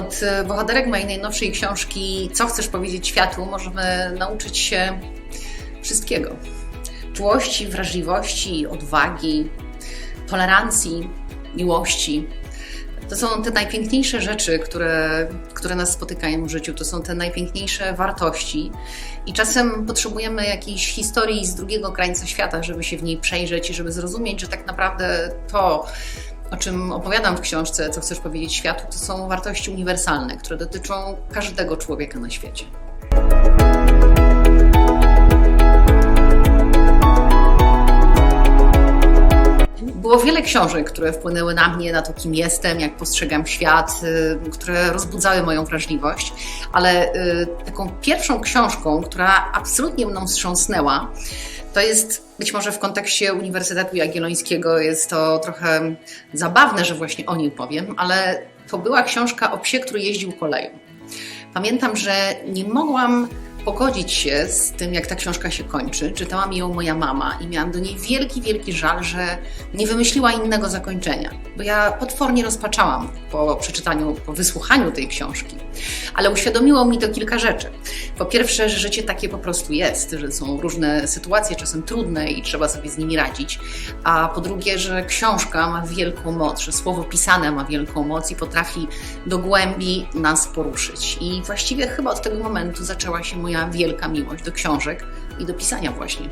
Od e, bohaterek mojej najnowszej książki Co chcesz powiedzieć światu możemy nauczyć się wszystkiego. Czułości, wrażliwości, odwagi, tolerancji, miłości. To są te najpiękniejsze rzeczy, które, które nas spotykają w życiu. To są te najpiękniejsze wartości. I czasem potrzebujemy jakiejś historii z drugiego krańca świata, żeby się w niej przejrzeć i żeby zrozumieć, że tak naprawdę to, o czym opowiadam w książce, co chcesz powiedzieć światu, to są wartości uniwersalne, które dotyczą każdego człowieka na świecie. Było wiele książek, które wpłynęły na mnie, na to, kim jestem, jak postrzegam świat, y, które rozbudzały moją wrażliwość, ale y, taką pierwszą książką, która absolutnie mną wstrząsnęła, to jest być może w kontekście Uniwersytetu Jagiellońskiego jest to trochę zabawne, że właśnie o niej powiem, ale to była książka o psie, który jeździł koleją. Pamiętam, że nie mogłam pogodzić się z tym, jak ta książka się kończy. Czytała mi ją moja mama i miałam do niej wielki, wielki żal, że nie wymyśliła innego zakończenia, bo ja potwornie rozpaczałam po przeczytaniu, po wysłuchaniu tej książki. Ale uświadomiło mi to kilka rzeczy. Po pierwsze, że życie takie po prostu jest, że są różne sytuacje, czasem trudne i trzeba sobie z nimi radzić. A po drugie, że książka ma wielką moc, że słowo pisane ma wielką moc i potrafi do głębi nas poruszyć. I właściwie chyba od tego momentu zaczęła się moja wielka miłość do książek i do pisania właśnie.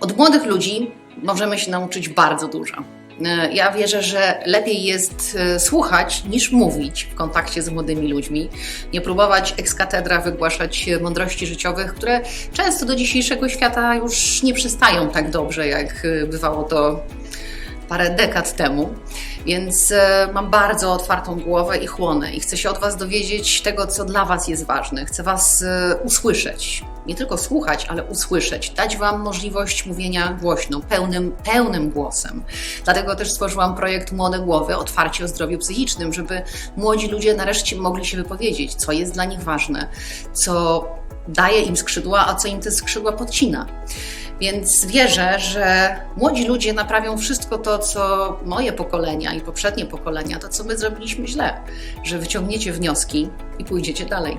Od młodych ludzi możemy się nauczyć bardzo dużo. E, Ja wierzę, że lepiej jest e, słuchać niż mówić w kontakcie z młodymi ludźmi. Nie próbować ex katedra wygłaszać mądrości życiowych, które często do dzisiejszego świata już nie przystają tak dobrze, jak bywało to parę dekad temu. Więc e, mam bardzo otwartą głowę i chłonę i chcę się od Was dowiedzieć tego, co dla Was jest ważne. Chcę Was e, usłyszeć. Nie tylko słuchać, ale usłyszeć. Dać Wam możliwość mówienia głośno, pełnym, pełnym głosem. Dlatego też stworzyłam projekt Młode Głowy, otwarcie o zdrowiu psychicznym, żeby młodzi ludzie nareszcie mogli się wypowiedzieć, co jest dla nich ważne, co daje im skrzydła, a co im te skrzydła podcina. Więc wierzę, że młodzi ludzie naprawią wszystko to, co moje pokolenia i poprzednie pokolenia, to co my zrobiliśmy źle, że wyciągniecie wnioski i pójdziecie dalej.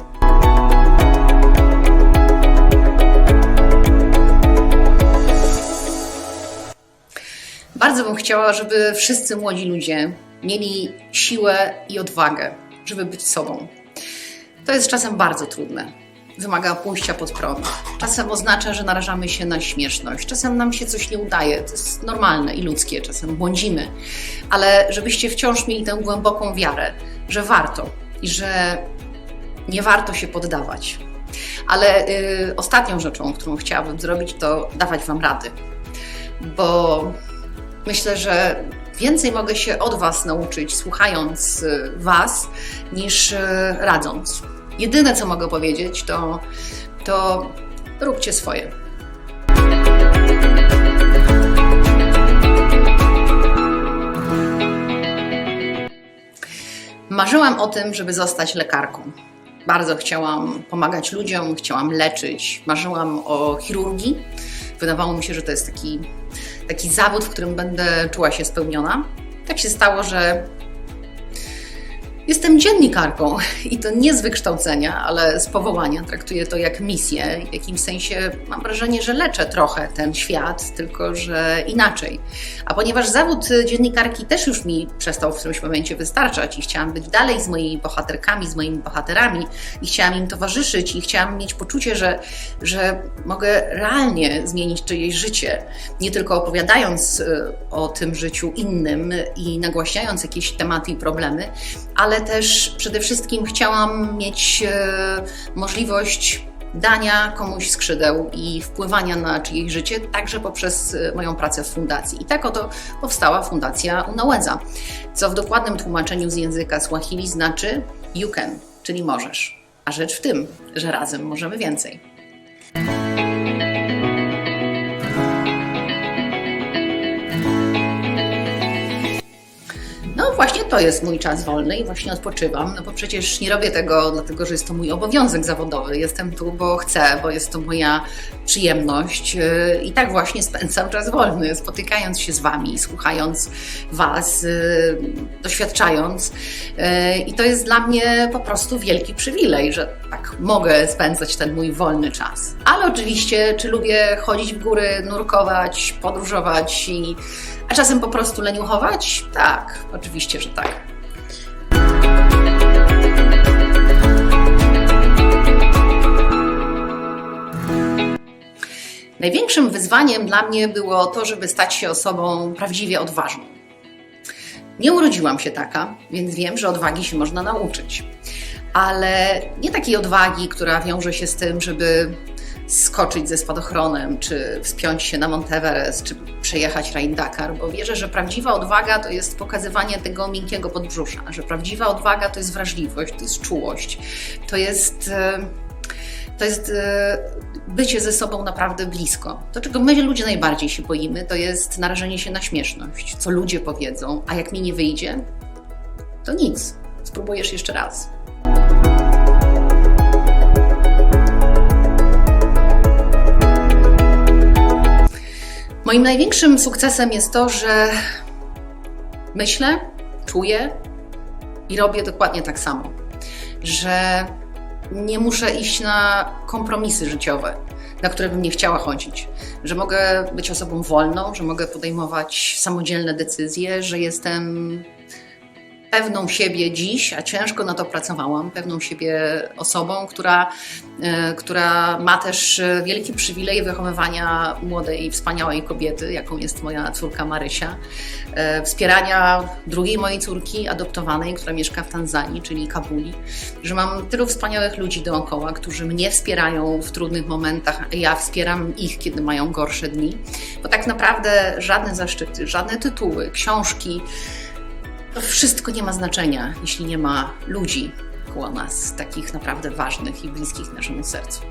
Bardzo bym chciała, żeby wszyscy młodzi ludzie mieli siłę i odwagę, żeby być sobą. To jest czasem bardzo trudne wymaga pójścia pod prąd. Czasem oznacza, że narażamy się na śmieszność, czasem nam się coś nie udaje, to jest normalne i ludzkie, czasem błądzimy, ale żebyście wciąż mieli tę głęboką wiarę, że warto i że nie warto się poddawać. Ale y, ostatnią rzeczą, którą chciałabym zrobić, to dawać Wam rady, bo myślę, że więcej mogę się od Was nauczyć, słuchając y, Was, niż y, radząc. Jedyne, co mogę powiedzieć, to, to róbcie swoje. Marzyłam o tym, żeby zostać lekarką. Bardzo chciałam pomagać ludziom, chciałam leczyć. Marzyłam o chirurgii. Wydawało mi się, że to jest taki, taki zawód, w którym będę czuła się spełniona. Tak się stało, że Jestem dziennikarką i to nie z wykształcenia, ale z powołania. Traktuję to jak misję. W jakimś sensie mam wrażenie, że leczę trochę ten świat, tylko że inaczej. A ponieważ zawód dziennikarki też już mi przestał w którymś momencie wystarczać i chciałam być dalej z moimi bohaterkami, z moimi bohaterami i chciałam im towarzyszyć i chciałam mieć poczucie, że, że mogę realnie zmienić czyjeś życie, nie tylko opowiadając y, o tym życiu innym i nagłaśniając jakieś tematy i problemy, ale też przede wszystkim chciałam mieć e, możliwość dania komuś skrzydeł i wpływania na czyjeś życie, także poprzez e, moją pracę w fundacji. I tak oto powstała Fundacja Unaweza, co w dokładnym tłumaczeniu z języka Swahili znaczy you can, czyli możesz. A rzecz w tym, że razem możemy więcej. To jest mój czas wolny i właśnie odpoczywam, no bo przecież nie robię tego dlatego, że jest to mój obowiązek zawodowy. Jestem tu, bo chcę, bo jest to moja przyjemność yy, i tak właśnie spędzam czas wolny, spotykając się z Wami, słuchając Was, yy, doświadczając. Yy, I to jest dla mnie po prostu wielki przywilej, że tak mogę spędzać ten mój wolny czas. Ale oczywiście, czy lubię chodzić w góry, nurkować, podróżować i a czasem po prostu leniuchować? Tak, oczywiście, że tak. Największym wyzwaniem dla mnie było to, żeby stać się osobą prawdziwie odważną. Nie urodziłam się taka, więc wiem, że odwagi się można nauczyć. Ale nie takiej odwagi, która wiąże się z tym, żeby skoczyć ze spadochronem, czy wspiąć się na Monteverest, czy przejechać Raid Dakar, bo wierzę, że prawdziwa odwaga to jest pokazywanie tego miękkiego podbrzusza, że prawdziwa odwaga to jest wrażliwość, to jest czułość, to jest, e, to jest e, bycie ze sobą naprawdę blisko. To, czego my ludzie najbardziej się boimy, to jest narażenie się na śmieszność, co ludzie powiedzą, a jak mi nie wyjdzie, to nic. Spróbujesz jeszcze raz. Moim największym sukcesem jest to, że myślę, czuję i robię dokładnie tak samo. Że nie muszę iść na kompromisy życiowe, na które bym nie chciała chodzić. Że mogę być osobą wolną, że mogę podejmować samodzielne decyzje, że jestem pewną siebie dziś, a ciężko na to pracowałam, pewną siebie osobą, która, e, która ma też wielki przywilej wychowywania młodej, wspaniałej kobiety, jaką jest moja córka Marysia, e, wspierania drugiej mojej córki adoptowanej, która mieszka w Tanzanii, czyli Kabuli, że mam tylu wspaniałych ludzi dookoła, którzy mnie wspierają w trudnych momentach, a ja wspieram ich, kiedy mają gorsze dni, bo tak naprawdę żadne zaszczyty, żadne tytuły, książki, wszystko nie ma znaczenia, jeśli nie ma ludzi koło nas, takich naprawdę ważnych i bliskich naszemu sercu.